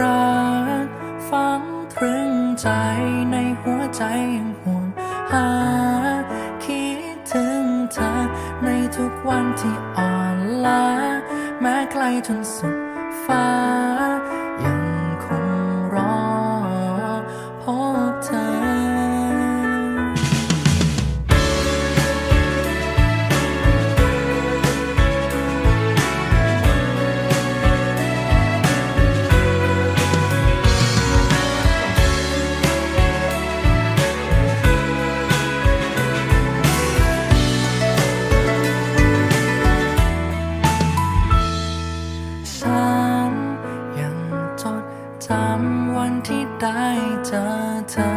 รักฝังตรึงใจในหัวใจยังห่วงหา คิดถึงเธอในทุกวันที่อ่อนล้าแม้ไกลจนสุดฟ้า เจอเธอ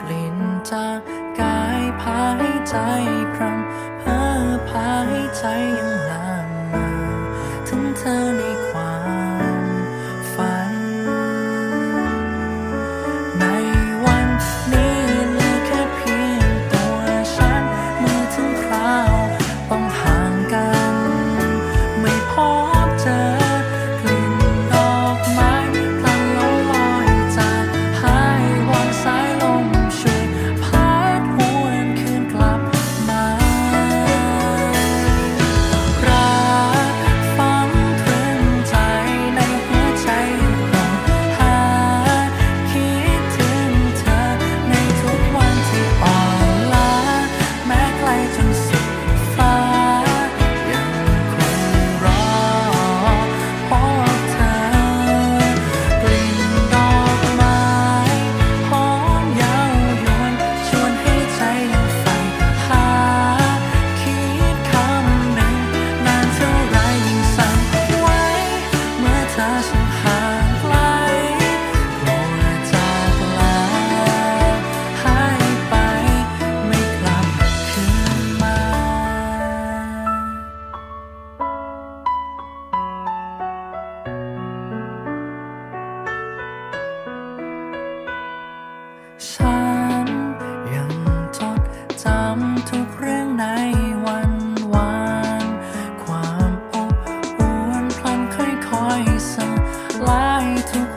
กลิ่นจากกายพาให้ใจพรำเพ้อพาให้ใจยังลามมาถึงเธอในค ในวันวานความอบอวนพลันค่อยๆสลายทุก